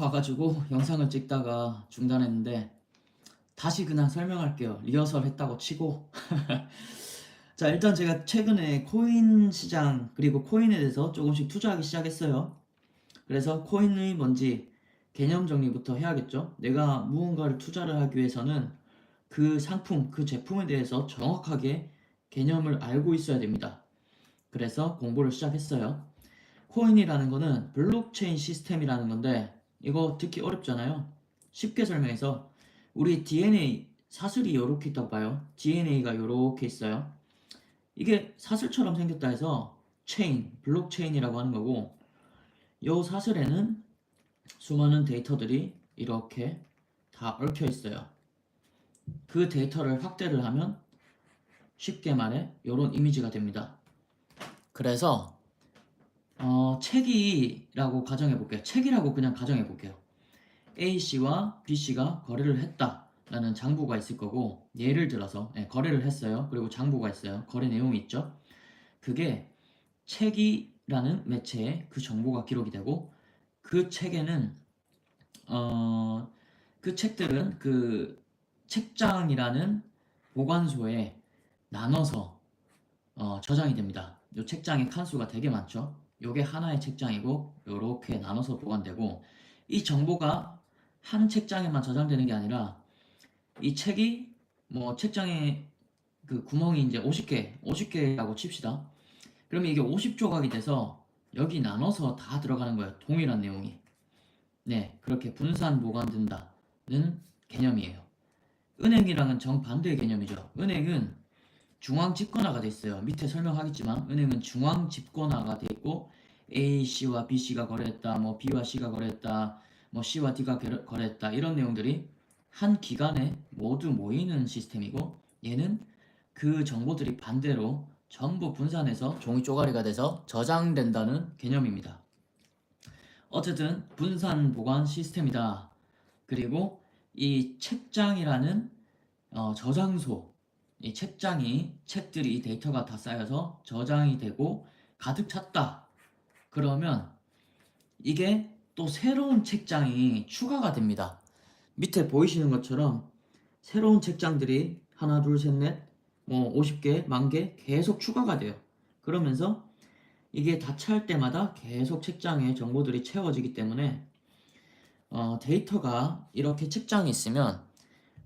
와가지고 영상을 찍다가 중단했는데 다시 그냥 설명할게요. 리허설 했다고 치고. 자, 일단 제가 최근에 코인 시장 그리고 코인에 대해서 조금씩 투자하기 시작했어요. 그래서 코인이 뭔지 개념 정리부터 해야겠죠. 내가 무언가를 투자를 하기 위해서는 그 상품, 그 제품에 대해서 정확하게 개념을 알고 있어야 됩니다. 그래서 공부를 시작했어요. 코인이라는 거는 블록체인 시스템이라는 건데 이거 듣기 어렵잖아요. 쉽게 설명해서 우리 DNA 사슬이 이렇게 있다고 봐요. DNA가 이렇게 있어요. 이게 사슬처럼 생겼다 해서 체인, 블록체인이라고 하는 거고 요 사슬에는 수많은 데이터들이 이렇게 다 얽혀 있어요. 그 데이터를 확대를 하면 쉽게 말해 이런 이미지가 됩니다. 그래서 어, 책이라고 가정해 볼게요. 책이라고 그냥 가정해 볼게요. A 씨와 B 씨가 거래를 했다라는 장부가 있을 거고 예를 들어서 예, 거래를 했어요. 그리고 장부가 있어요. 거래 내용이 있죠. 그게 책이라는 매체에 그 정보가 기록이 되고 그 책에는 어, 그 책들은 그 책장이라는 보관소에 나눠서 어, 저장이 됩니다. 이 책장의 칸수가 되게 많죠. 요게 하나의 책장이고 요렇게 나눠서 보관되고 이 정보가 한 책장에만 저장되는 게 아니라 이 책이 뭐 책장에 그 구멍이 이제 50개, 50개라고 칩시다. 그러면 이게 50조각이 돼서 여기 나눠서 다 들어가는 거예요. 동일한 내용이. 네, 그렇게 분산 보관된다는 개념이에요. 은행이랑은 정반대의 개념이죠. 은행은 중앙 집권화가 돼 있어요. 밑에 설명하겠지만 은행은 중앙 집권화가 돼 있고 A, C와 B, C가 거래했다, 뭐 B와 C가 거래했다, 뭐 C와 D가 거래- 거래했다 이런 내용들이 한 기간에 모두 모이는 시스템이고 얘는 그 정보들이 반대로 전부 분산해서 종이 쪼가리가 돼서 저장된다는 개념입니다. 어쨌든 분산 보관 시스템이다. 그리고 이 책장이라는 어, 저장소 이 책장이 책들이 이 데이터가 다 쌓여서 저장이 되고 가득 찼다. 그러면 이게 또 새로운 책장이 추가가 됩니다. 밑에 보이시는 것처럼 새로운 책장들이 하나, 둘, 셋, 넷, 뭐 50개, 만 개 계속 추가가 돼요. 그러면서 이게 다 찰 때마다 계속 책장에 정보들이 채워지기 때문에 어, 데이터가 이렇게 책장이 있으면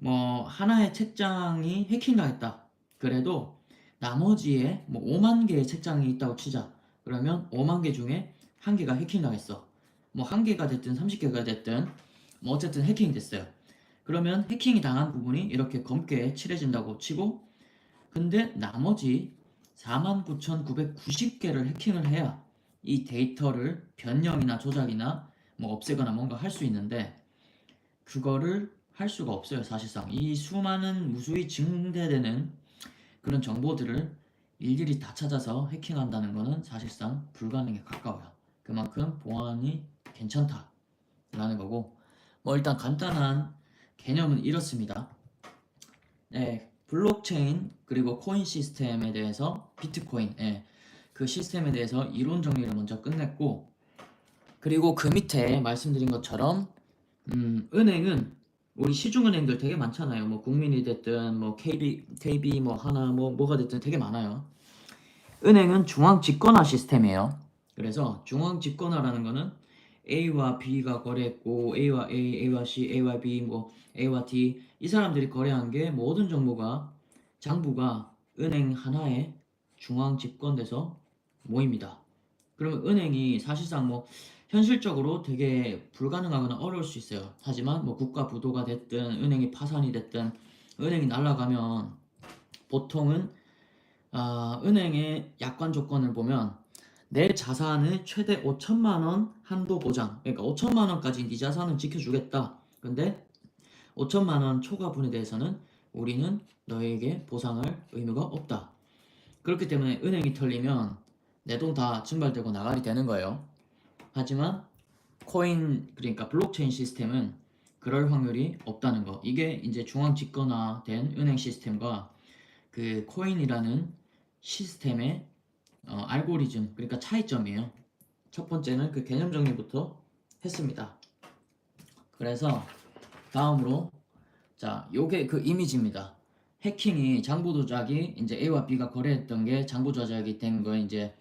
뭐 하나의 책장이 해킹당했다. 그래도 나머지에 뭐 5만 개의 책장이 있다고 치자. 그러면 5만 개 중에 한 개가 해킹당했어. 뭐 한 개가 됐든 30개가 됐든 뭐 어쨌든 해킹이 됐어요. 그러면 해킹이 당한 부분이 이렇게 검게 칠해진다고 치고 근데 나머지 49,990개를 해킹을 해야 이 데이터를 변형이나 조작이나 뭐 없애거나 뭔가 할 수 있는데 그거를 할 수가 없어요 사실상. 이 수많은 무수히 증대되는 그런 정보들을 일일이 다 찾아서 해킹한다는 것은 사실상 불가능에 가까워요. 그만큼 보안이 괜찮다라는 거고 뭐 일단 간단한 개념은 이렇습니다. 네 블록체인 그리고 코인 시스템에 대해서 비트코인 예, 그 시스템에 대해서 이론 정리를 먼저 끝냈고 그리고 그 밑에 말씀드린 것처럼 음, 은행은 우리 시중은행들 되게 많잖아요. 뭐 국민이 됐든 뭐 KB, KB 뭐 하나 뭐 뭐가 됐든 되게 많아요. 은행은 중앙 집권화 시스템이에요. 그래서 중앙 집권화라는 거는 A와 B가 거래했고 A와 A, A와 C, A와 B, 뭐 A와 D 이 사람들이 거래한 게 모든 정보가 장부가 은행 하나에 중앙 집권돼서 모입니다. 그러면 은행이 사실상 뭐 현실적으로 되게 불가능하거나 어려울 수 있어요. 하지만 뭐 국가 부도가 됐든 은행이 파산이 됐든 은행이 날아가면 보통은 아, 은행의 약관 조건을 보면 내 자산의 최대 5천만 원 한도 보장. 그러니까 5천만 원까지 네 자산을 지켜주겠다. 근데 5천만 원 초과분에 대해서는 우리는 너에게 보상할 의무가 없다. 그렇기 때문에 은행이 털리면 내 돈 다 증발되고 나가리 되는 거예요. 하지만 코인 그러니까 블록체인 시스템은 그럴 확률이 없다는 거. 이게 이제 중앙 집권화된 은행 시스템과 그 코인이라는 시스템의 어, 알고리즘 그러니까 차이점이에요. 첫 번째는 그 개념 정리부터 했습니다. 그래서 다음으로 자 요게 그 이미지입니다. 해킹이 장부 조작이 이제 A와 B가 거래했던 게 장부 조작이 된 거 이제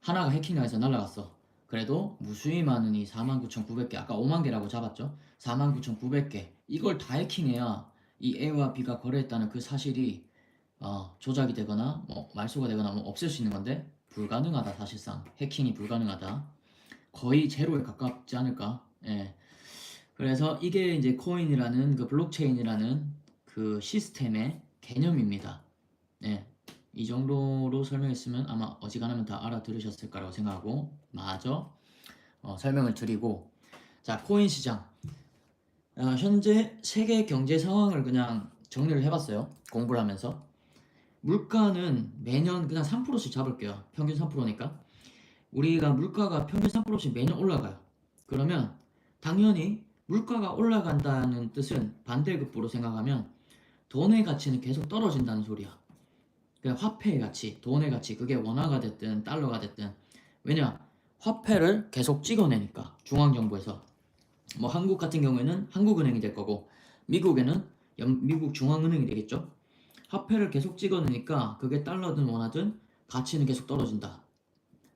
하나가 해킹당해서 날라갔어. 그래도 무수히 많은 이 49,900개 아까 5만 개라고 잡았죠. 49,900개. 이걸 다 해킹해야 이 A와 B가 거래했다는 그 사실이 어, 조작이 되거나 뭐 말소가 되거나 뭐 없앨 수 있는 건데 불가능하다 사실상. 해킹이 불가능하다. 거의 제로에 가깝지 않을까? 예. 그래서 이게 이제 코인이라는 그 블록체인이라는 그 시스템의 개념입니다. 예. 이 정도로 설명했으면 아마 어지간하면 다 알아들으셨을 거라고 생각하고 마저 어, 설명을 드리고. 자 코인 시장. 어, 현재 세계 경제 상황을 그냥 정리를 해봤어요. 공부를 하면서. 물가는 매년 그냥 3%씩 잡을게요. 평균 3%니까. 우리가 물가가 평균 3%씩 매년 올라가요. 그러면 당연히 물가가 올라간다는 뜻은 반대급부로 생각하면 돈의 가치는 계속 떨어진다는 소리야 그 화폐의 가치, 돈의 가치, 그게 원화가 됐든 달러가 됐든 왜냐 화폐를 계속 찍어내니까 중앙정부에서 뭐 한국 같은 경우에는 한국은행이 될 거고 미국에는 연- 미국 중앙은행이 되겠죠. 화폐를 계속 찍어내니까 그게 달러든 원화든 가치는 계속 떨어진다.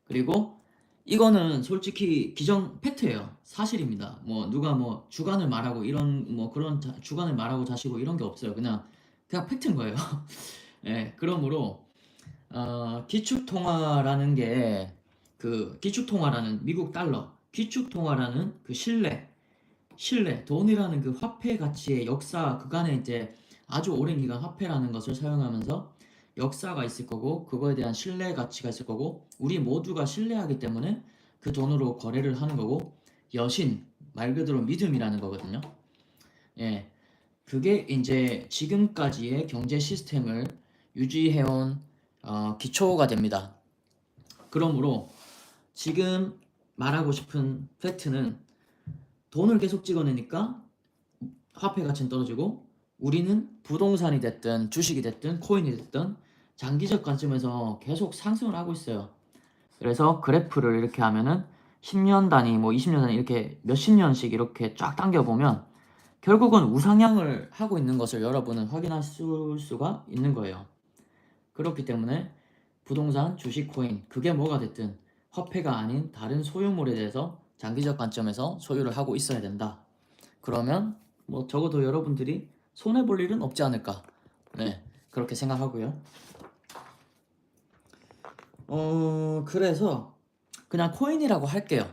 그리고 이거는 솔직히 기정 팩트예요. 사실입니다. 뭐 누가 뭐 주관을 말하고 이런 뭐 그런 자- 주관을 말하고 자시고 이런 게 없어요. 그냥 그냥 팩트인 거예요. 예, 그러므로 어, 기축통화라는 게 그 기축통화라는 미국 달러, 기축통화라는 그 신뢰, 신뢰, 돈이라는 그 화폐 가치의 역사 그간에 이제 아주 오랜 기간 화폐라는 것을 사용하면서 역사가 있을 거고 그거에 대한 신뢰 가치가 있을 거고 우리 모두가 신뢰하기 때문에 그 돈으로 거래를 하는 거고 여신 말 그대로 믿음이라는 거거든요. 예. 그게 이제 지금까지의 경제 시스템을 유지해온 어, 기초가 됩니다. 그러므로 지금 말하고 싶은 팩트는 돈을 계속 찍어내니까 화폐 가치는 떨어지고 우리는 부동산이 됐든 주식이 됐든 코인이 됐든 장기적 관점에서 계속 상승을 하고 있어요. 그래서 그래프를 이렇게 하면은 10년 단위, 뭐 20년 단위 이렇게 몇십 년씩 이렇게 쫙 당겨 보면 결국은 우상향을 하고 있는 것을 여러분은 확인하실 수가 있는 거예요. 그렇기 때문에 부동산, 주식, 코인 그게 뭐가 됐든 화폐가 아닌 다른 소유물에 대해서 장기적 관점에서 소유를 하고 있어야 된다. 그러면 뭐 적어도 여러분들이 손해 볼 일은 없지 않을까. 네, 그렇게 생각하고요. 어, 그래서 그냥 코인이라고 할게요.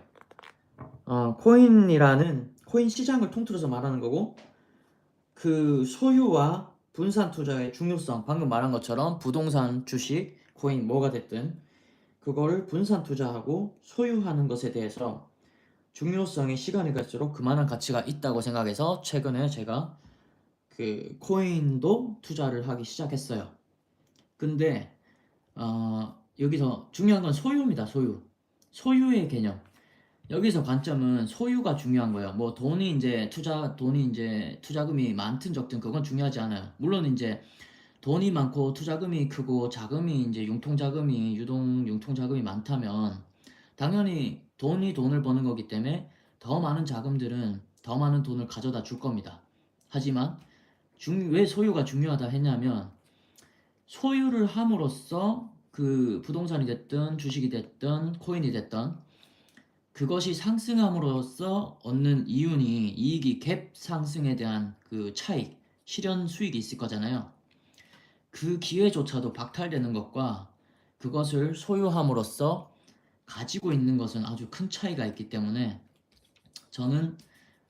어, 코인이라는 코인 시장을 통틀어서 말하는 거고 그 소유와 분산 투자의 중요성 방금 말한 것처럼 부동산, 주식, 코인 뭐가 됐든 그거를 분산 투자하고 소유하는 것에 대해서 중요성이 시간이 갈수록 그만한 가치가 있다고 생각해서 최근에 제가 그 코인도 투자를 하기 시작했어요. 근데 어, 여기서 중요한 건 소유입니다. 소유. 소유의 개념. 여기서 관점은 소유가 중요한 거예요. 뭐 돈이 이제 투자 돈이 이제 투자금이 많든 적든 그건 중요하지 않아요. 물론 이제 돈이 많고 투자금이 크고 자금이 이제 융통 자금이 유동 융통 자금이 많다면 당연히 돈이 돈을 버는 거기 때문에 더 많은 자금들은 더 많은 돈을 가져다 줄 겁니다. 하지만 중, 왜 소유가 중요하다 했냐면 소유를 함으로써 그 부동산이 됐든 주식이 됐든 코인이 됐든 그것이 상승함으로써 얻는 이윤이 이익이 갭 상승에 대한 그 차익 실현 수익이 있을 거잖아요. 그 기회조차도 박탈되는 것과 그것을 소유함으로써 가지고 있는 것은 아주 큰 차이가 있기 때문에 저는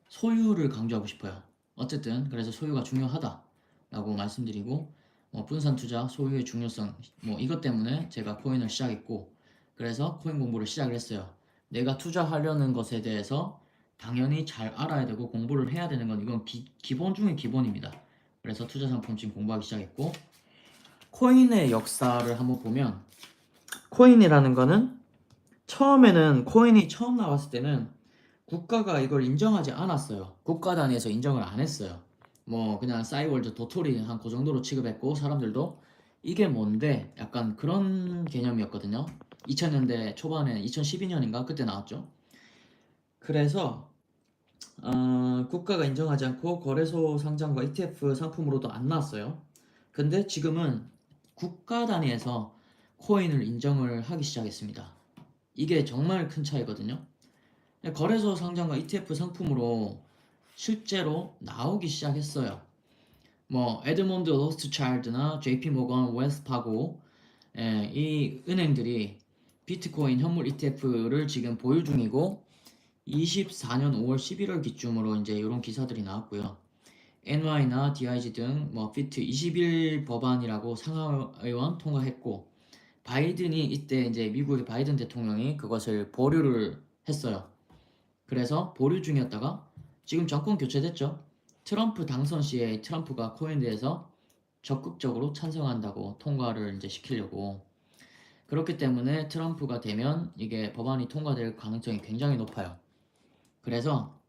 소유를 강조하고 싶어요. 어쨌든 그래서 소유가 중요하다라고 말씀드리고 뭐 분산 투자 소유의 중요성 뭐 이것 때문에 제가 코인을 시작했고 그래서 코인 공부를 시작을 했어요. 내가 투자하려는 것에 대해서 당연히 잘 알아야 되고 공부를 해야 되는 건 이건 기, 기본 중의 기본입니다. 그래서 투자 상품 지금 공부하기 시작했고 코인의 역사를 한번 보면 코인이라는 거는 처음에는 코인이 처음 나왔을 때는 국가가 이걸 인정하지 않았어요. 국가 단위에서 인정을 안 했어요. 뭐 그냥 싸이월드 도토리 한 그 정도로 취급했고 사람들도 이게 뭔데 약간 그런 개념이었거든요. 2000년대 초반에 2012년인가 그때 나왔죠. 그래서 어, 국가가 인정하지 않고 거래소 상장과 ETF 상품으로도 안 나왔어요. 근데 지금은 국가 단위에서 코인을 인정을 하기 시작했습니다. 이게 정말 큰 차이거든요. 거래소 상장과 ETF 상품으로 실제로 나오기 시작했어요. 뭐 에드몬드 로스트차일드나 JP 모건, 웰스파고 예, 이 은행들이 비트코인 현물 ETF를 지금 보유 중이고 24년 5월 11월 기준으로 이제 이런 기사들이 나왔고요. NY나 DIG 등뭐 피트 21 법안이라고 상하의원 통과했고 바이든이 이때 이제 미국의 바이든 대통령이 그것을 보류를 했어요. 그래서 보류 중이었다가 지금 정권 교체됐죠. 트럼프 당선 시에 트럼프가 코인에 대해서 적극적으로 찬성한다고 통과를 이제 시키려고 그렇기 때문에 트럼프가 되면 이게 법안이 통과될 가능성이 굉장히 높아요. 그래서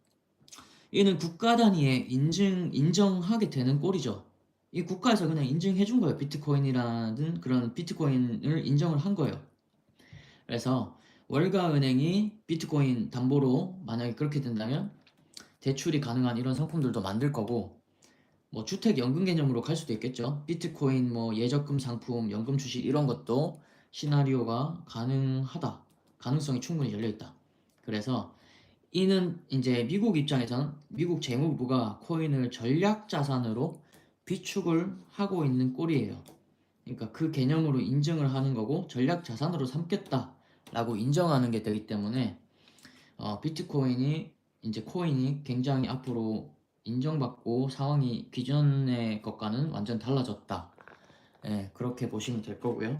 이는 국가 단위의 인증 인정하게 되는 꼴이죠. 이 국가에서 그냥 인증해 준 거예요. 비트코인이라든 그런 비트코인을 인정을 한 거예요. 그래서 월가 은행이 비트코인 담보로 만약에 그렇게 된다면 대출이 가능한 이런 상품들도 만들 거고 뭐 주택 연금 개념으로 갈 수도 있겠죠. 비트코인 뭐 예적금 상품, 연금 주식 이런 것도 시나리오가 가능하다. 가능성이 충분히 열려 있다. 그래서 이는 이제 미국 입장에선 미국 재무부가 코인을 전략 자산으로 비축을 하고 있는 꼴이에요. 그러니까 그 개념으로 인증을 하는 거고 전략 자산으로 삼겠다라고 인정하는 게 되기 때문에 어, 비트코인이 이제 코인이 굉장히 앞으로 인정받고 상황이 기존의 것과는 완전 달라졌다. 예, 그렇게 보시면 될 거고요.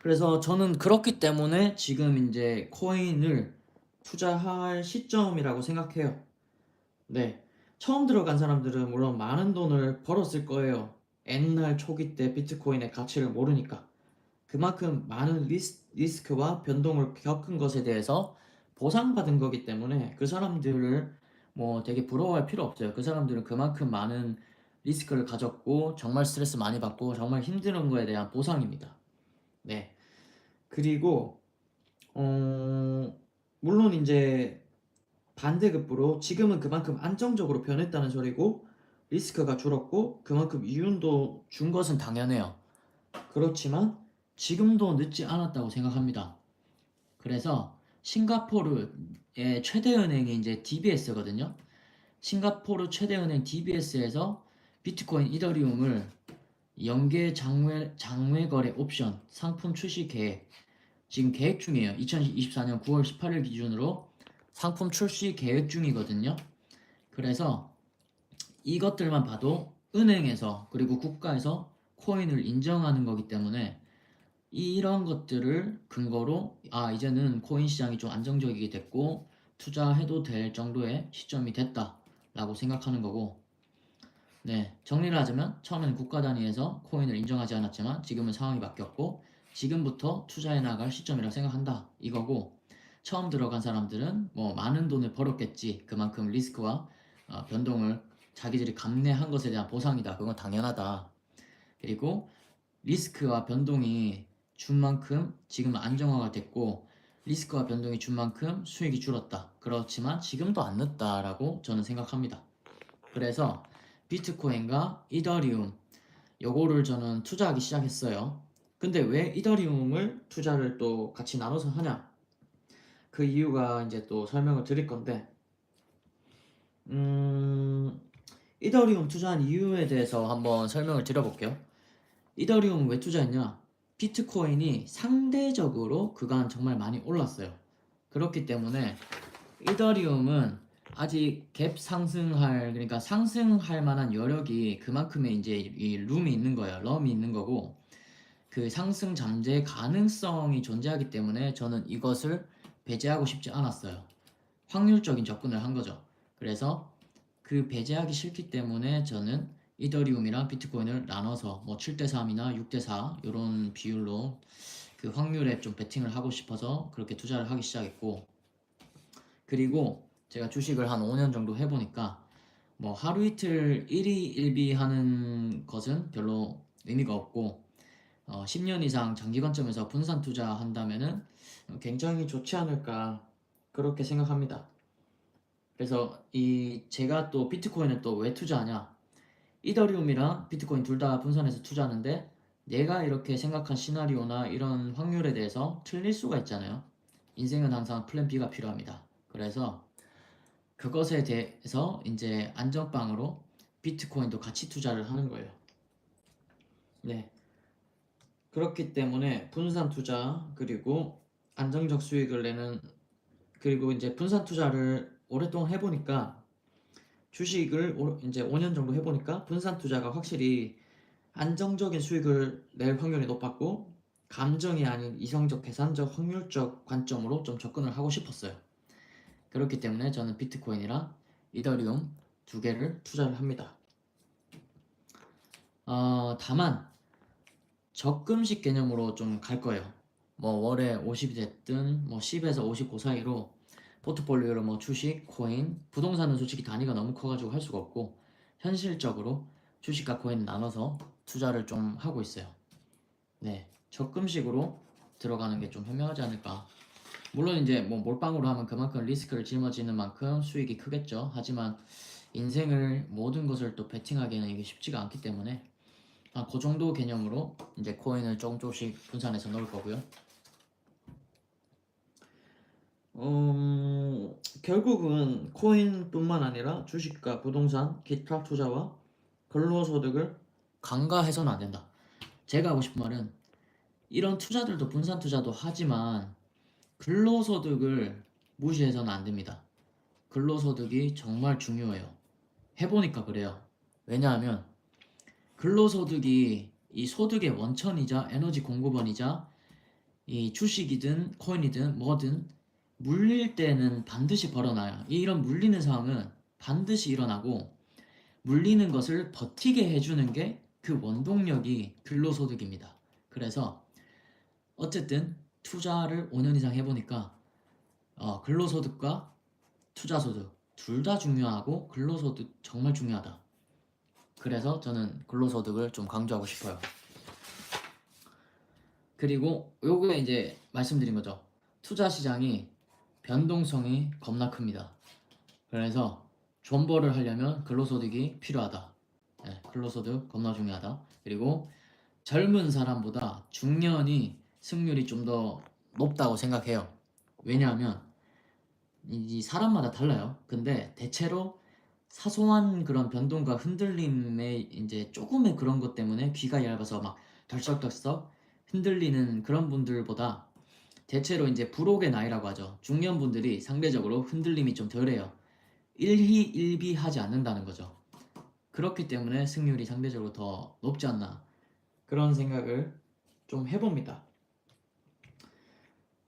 그래서 저는 그렇기 때문에 지금 이제 코인을 투자할 시점이라고 생각해요. 네. 처음 들어간 사람들은 물론 많은 돈을 벌었을 거예요. 옛날 초기 때 비트코인의 가치를 모르니까. 그만큼 많은 리스, 리스크와 변동을 겪은 것에 대해서 보상받은 거기 때문에 그 사람들을 뭐 되게 부러워할 필요 없어요. 그 사람들은 그만큼 많은 리스크를 가졌고 정말 스트레스 많이 받고 정말 힘든 거에 대한 보상입니다. 네. 그리고 어 물론 이제 반대급부로 지금은 그만큼 안정적으로 변했다는 소리고 리스크가 줄었고 그만큼 이윤도 준 것은 당연해요. 그렇지만 지금도 늦지 않았다고 생각합니다. 그래서 싱가포르의 최대 은행이 이제 DBS거든요. 싱가포르 최대 은행 DBS에서 비트코인 이더리움을 연계 장외 장외 거래 옵션 상품 출시 계획 지금 계획 중이에요. 2024년 9월 18일 기준으로 상품 출시 계획 중이거든요. 그래서 이것들만 봐도 은행에서 그리고 국가에서 코인을 인정하는 거기 때문에 이런 것들을 근거로 아 이제는 코인 시장이 좀 안정적이게 됐고 투자해도 될 정도의 시점이 됐다라고 생각하는 거고 네 정리를 하자면 처음에는 국가 단위에서 코인을 인정하지 않았지만 지금은 상황이 바뀌었고 지금부터 투자해 나갈 시점이라고 생각한다 이거고 처음 들어간 사람들은 뭐 많은 돈을 벌었겠지 그만큼 리스크와 어, 변동을 자기들이 감내한 것에 대한 보상이다 그건 당연하다 그리고 리스크와 변동이 준 만큼 지금 안정화가 됐고 리스크와 변동이 준 만큼 수익이 줄었다. 그렇지만 지금도 안 늦다라고 저는 생각합니다. 그래서 비트코인과 이더리움 요거를 저는 투자하기 시작했어요. 근데 왜 이더리움을 투자를 또 같이 나눠서 하냐? 그 이유가 이제 또 설명을 드릴 건데 음 이더리움 투자한 이유에 대해서 한번 설명을 드려볼게요. 이더리움 왜 투자했냐? 비트코인이 상대적으로 그간 정말 많이 올랐어요. 그렇기 때문에 이더리움은 아직 갭 상승할 그러니까 상승할 만한 여력이 그만큼의 이제 이 룸이 있는 거예요. 럼이 있는 거고 그 상승 잠재 가능성이 존재하기 때문에 저는 이것을 배제하고 싶지 않았어요. 확률적인 접근을 한 거죠. 그래서 그 배제하기 싫기 때문에 저는 이더리움이랑 비트코인을 나눠서 뭐 7대3이나 6대4 이런 비율로 그 확률에 좀 베팅을 하고 싶어서 그렇게 투자를 하기 시작했고 그리고 제가 주식을 한 5년 정도 해보니까 뭐 하루 이틀 1위 1비 하는 것은 별로 의미가 없고 어 10년 이상 장기 관점에서 분산 투자한다면은 굉장히 좋지 않을까 그렇게 생각합니다. 그래서 이 제가 또 비트코인을 또 왜 투자하냐? 이더리움이랑 비트코인 둘 다 분산해서 투자하는데 내가 이렇게 생각한 시나리오나 이런 확률에 대해서 틀릴 수가 있잖아요. 인생은 항상 플랜 B가 필요합니다. 그래서 그것에 대해서 이제 안전빵으로 비트코인도 같이 투자를 하는 거예요. 네. 그렇기 때문에 분산 투자 그리고 안정적 수익을 내는 그리고 이제 분산 투자를 오랫동안 해보니까 주식을 오- 이제 5년 정도 해보니까 분산 투자가 확실히 안정적인 수익을 낼 확률이 높았고 감정이 아닌 이성적 계산적 확률적 관점으로 좀 접근을 하고 싶었어요. 그렇기 때문에 저는 비트코인이랑 이더리움 두 개를 투자를 합니다. 어, 다만 적금식 개념으로 좀 갈 거예요. 뭐 월에 50이 됐든 뭐 10에서 59 사이로 포트폴리오로 뭐 주식, 코인, 부동산은 솔직히 단위가 너무 커가지고 할 수가 없고 현실적으로 주식과 코인 나눠서 투자를 좀 하고 있어요. 네, 적금식으로 들어가는 게 좀 현명하지 않을까. 물론 이제 뭐 몰빵으로 하면 그만큼 리스크를 짊어지는 만큼 수익이 크겠죠. 하지만 인생을 모든 것을 또 베팅하기에는 이게 쉽지가 않기 때문에 아, 그 정도 개념으로 이제 코인을 조금 조금씩 분산해서 넣을 거고요. 음, 결국은 코인뿐만 아니라 주식과 부동산, 기타 투자와 근로소득을 간과해서는 안 된다. 제가 하고 싶은 말은 이런 투자들도 분산 투자도 하지만 근로소득을 무시해서는 안 됩니다. 근로소득이 정말 중요해요. 해보니까 그래요. 왜냐하면 근로소득이 이 소득의 원천이자 에너지 공급원이자 이 주식이든 코인이든 뭐든 물릴 때는 반드시 벌어나요. 이런 물리는 상황은 반드시 일어나고 물리는 것을 버티게 해주는 게 그 원동력이 근로소득입니다. 그래서 어쨌든 투자를 5년 이상 해보니까 어, 근로소득과 투자소득 둘 다 중요하고 근로소득 정말 중요하다. 그래서 저는 근로소득을 좀 강조하고 싶어요. 그리고 요게 이제 말씀드린 거죠. 투자 시장이 변동성이 겁나 큽니다. 그래서 존버를 하려면 근로소득이 필요하다. 네, 근로소득 겁나 중요하다. 그리고 젊은 사람보다 중년이 승률이 좀 더 높다고 생각해요. 왜냐하면 이 사람마다 달라요. 근데 대체로 사소한 그런 변동과 흔들림의 이제 조금의 그런 것 때문에 귀가 얇아서 막 덜썩덜썩 흔들리는 그런 분들보다 대체로 이제 불혹의 나이라고 하죠. 중년 분들이 상대적으로 흔들림이 좀 덜해요. 일희일비하지 않는다는 거죠. 그렇기 때문에 승률이 상대적으로 더 높지 않나 그런 생각을 좀 해봅니다.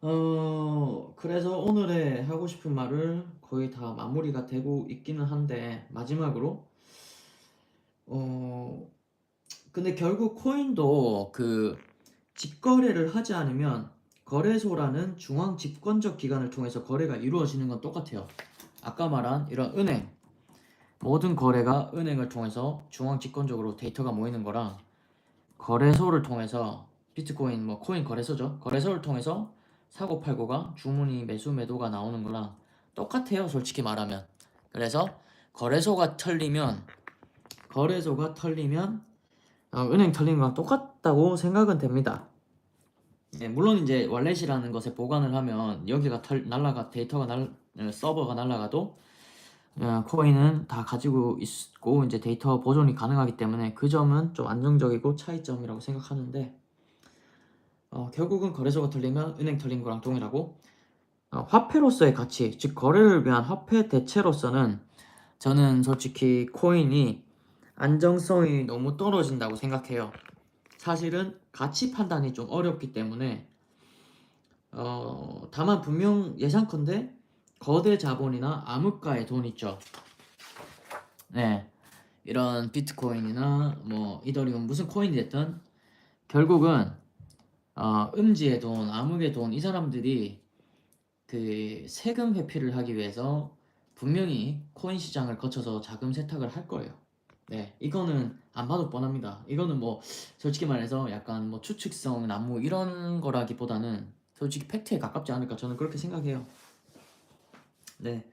어 그래서 오늘의 하고 싶은 말을 거의 다 마무리가 되고 있기는 한데 마지막으로 어 근데 결국 코인도 그 직거래를 하지 않으면 거래소라는 중앙 집권적 기관을 통해서 거래가 이루어지는 건 똑같아요. 아까 말한 이런 은행 모든 거래가 은행을 통해서 중앙 집권적으로 데이터가 모이는 거랑 거래소를 통해서 비트코인 뭐 코인 거래소죠. 거래소를 통해서 사고 팔고가 주문이 매수 매도가 나오는 거랑 똑같아요. 솔직히 말하면. 그래서 거래소가 털리면 거래소가 털리면 어, 은행 털린 거랑 똑같다고 생각은 됩니다. 네, 물론 이제 월렛이라는 것에 보관을 하면 여기가 털, 날라가 데이터가 날 어, 서버가 날라가도 어, 코인은 다 가지고 있고 이제 데이터 보존이 가능하기 때문에 그 점은 좀 안정적이고 차이점이라고 생각하는데 어, 결국은 거래소가 털리면 은행 털린 거랑 동일하고 어, 화폐로서의 가치 즉 거래를 위한 화폐 대체로서는 저는 솔직히 코인이 안정성이 너무 떨어진다고 생각해요. 사실은 가치 판단이 좀 어렵기 때문에 어, 다만 분명 예상컨대 거대 자본이나 암흑가의 돈 있죠. 네. 이런 비트코인이나 뭐 이더리움 무슨 코인이 됐든 결국은 어, 음지의 돈, 암흑의 돈 이 사람들이 그 세금 회피를 하기 위해서 분명히 코인 시장을 거쳐서 자금 세탁을 할 거예요. 네, 이거는 안 봐도 뻔합니다. 이거는 뭐 솔직히 말해서 약간 뭐 추측성 난무 이런 거라기보다는 솔직히 팩트에 가깝지 않을까 저는 그렇게 생각해요. 네.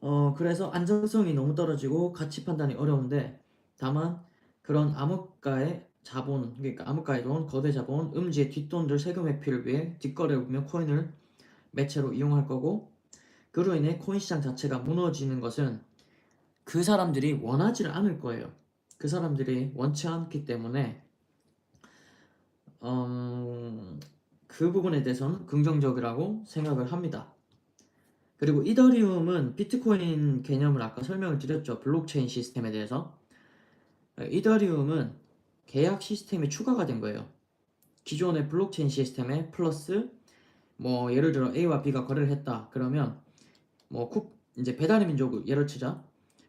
어 그래서 안정성이 너무 떨어지고 가치 판단이 어려운데 다만 그런 암흑가의 자본 그러니까 암흑가의 돈, 거대 자본, 음지의 뒷돈들 세금 회피를 위해 뒷거래를 보면 코인을 매체로 이용할 거고 그로 인해 코인 시장 자체가 무너지는 것은 그 사람들이 원하지를 않을 거예요. 그 사람들이 원치 않기 때문에 음, 그 부분에 대해서는 긍정적이라고 생각을 합니다. 그리고 이더리움은 비트코인 개념을 아까 설명을 드렸죠. 블록체인 시스템에 대해서. 이더리움은 계약 시스템이 추가가 된 거예요. 기존의 블록체인 시스템에 플러스 뭐 예를 들어 A와 B가 거래를 했다. 그러면 뭐 쿠, 이제 배달의 민족 예를 치자.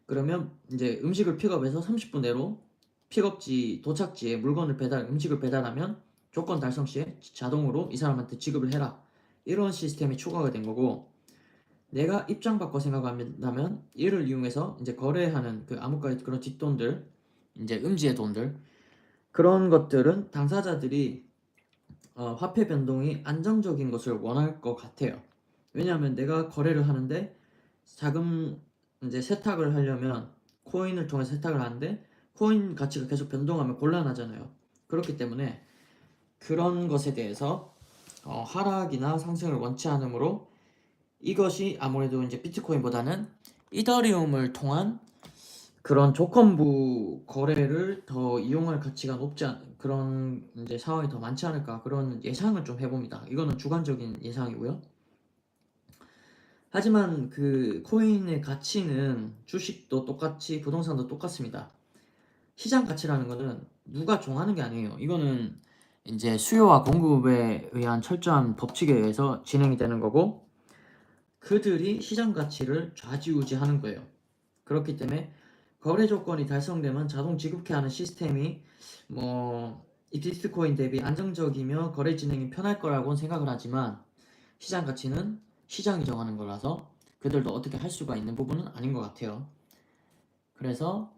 그러면 이제 음식을 픽업해서 30분 내로 픽업지 도착지에 물건을 배달 음식을 배달하면 조건 달성 시에 자동으로 이 사람한테 지급을 해라. 이런 시스템이 추가가 된 거고 내가 입장 바꿔 생각한다면 이를 이용해서 이제 거래하는 그 암흑가의 그런 뒷돈들 이제 음지의 돈들 그런 것들은 당사자들이 어, 화폐 변동이 안정적인 것을 원할 것 같아요. 왜냐하면 내가 거래를 하는데 자금 이제 세탁을 하려면 코인을 통해 세탁을 하는데 코인 가치가 계속 변동하면 곤란하잖아요. 그렇기 때문에 그런 것에 대해서 어, 하락이나 상승을 원치 않으므로 이것이 아무래도 이제 비트코인보다는 이더리움을 통한 그런 조건부 거래를 더 이용할 가치가 높지 않 그런 이제 상황이 더 많지 않을까 그런 예상을 좀 해봅니다. 이거는 주관적인 예상이고요. 하지만 그 코인의 가치는 주식도 똑같이 부동산도 똑같습니다. 시장 가치라는 거는 누가 정하는 게 아니에요. 이거는 이제 수요와 공급에 의한 철저한 법칙에 의해서 진행이 되는 거고 그들이 시장 가치를 좌지우지하는 거예요. 그렇기 때문에 거래 조건이 달성되면 자동 지급해 하는 시스템이 뭐이 비트코인 대비 안정적이며 거래 진행이 편할 거라고는 생각을 하지만 시장 가치는 시장이 정하는 거라서 그들도 어떻게 할 수가 있는 부분은 아닌 것 같아요. 그래서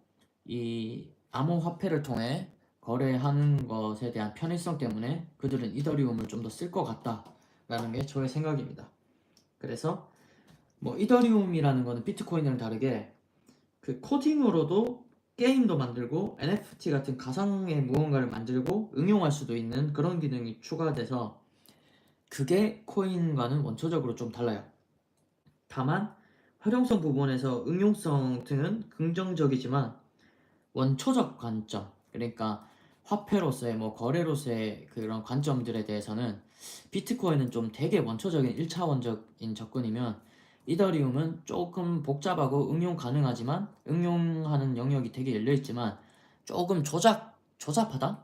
이 암호화폐를 통해 거래하는 것에 대한 편의성 때문에 그들은 이더리움을 좀 더 쓸 것 같다라는 게 저의 생각입니다. 그래서 뭐 이더리움이라는 거는 비트코인이랑 다르게 그 코딩으로도 게임도 만들고 NFT 같은 가상의 무언가를 만들고 응용할 수도 있는 그런 기능이 추가돼서 그게 코인과는 원초적으로 좀 달라요. 다만 활용성 부분에서 응용성 등은 긍정적이지만 원초적 관점 그러니까 화폐로서의 뭐 거래로서의 그런 관점들에 대해서는 비트코인은 좀 되게 원초적인 1차원적인 접근이면 이더리움은 조금 복잡하고 응용 가능하지만 응용하는 영역이 되게 열려 있지만 조금 조작 조잡하다?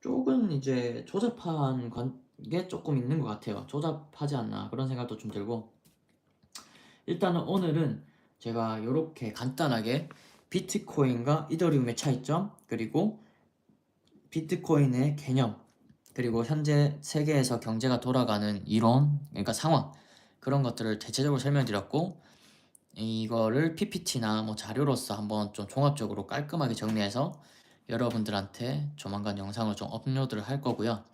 조금 이제 조잡한 관- 게 조금 있는 것 같아요. 조잡하지 않나 그런 생각도 좀 들고 일단은 오늘은 제가 이렇게 간단하게 비트코인과 이더리움의 차이점 그리고 비트코인의 개념 그리고 현재 세계에서 경제가 돌아가는 이론 그러니까 상황 그런 것들을 대체적으로 설명드렸고 이거를 PPT나 뭐 자료로서 한번 좀 종합적으로 깔끔하게 정리해서 여러분들한테 조만간 영상을 좀 업로드를 할 거고요.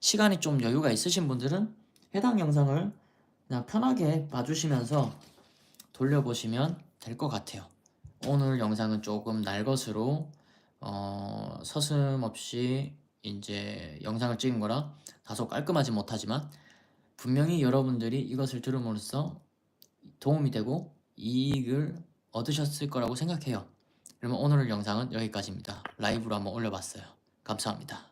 시간이 좀 여유가 있으신 분들은 해당 영상을 그냥 편하게 봐주시면서 돌려보시면 될 것 같아요. 오늘 영상은 조금 날 것으로 어, 서슴없이 이제 영상을 찍은 거라 다소 깔끔하지 못하지만 분명히 여러분들이 이것을 들음으로써 도움이 되고 이익을 얻으셨을 거라고 생각해요. 그러면 오늘 영상은 여기까지입니다. 라이브로 한번 올려봤어요. 감사합니다.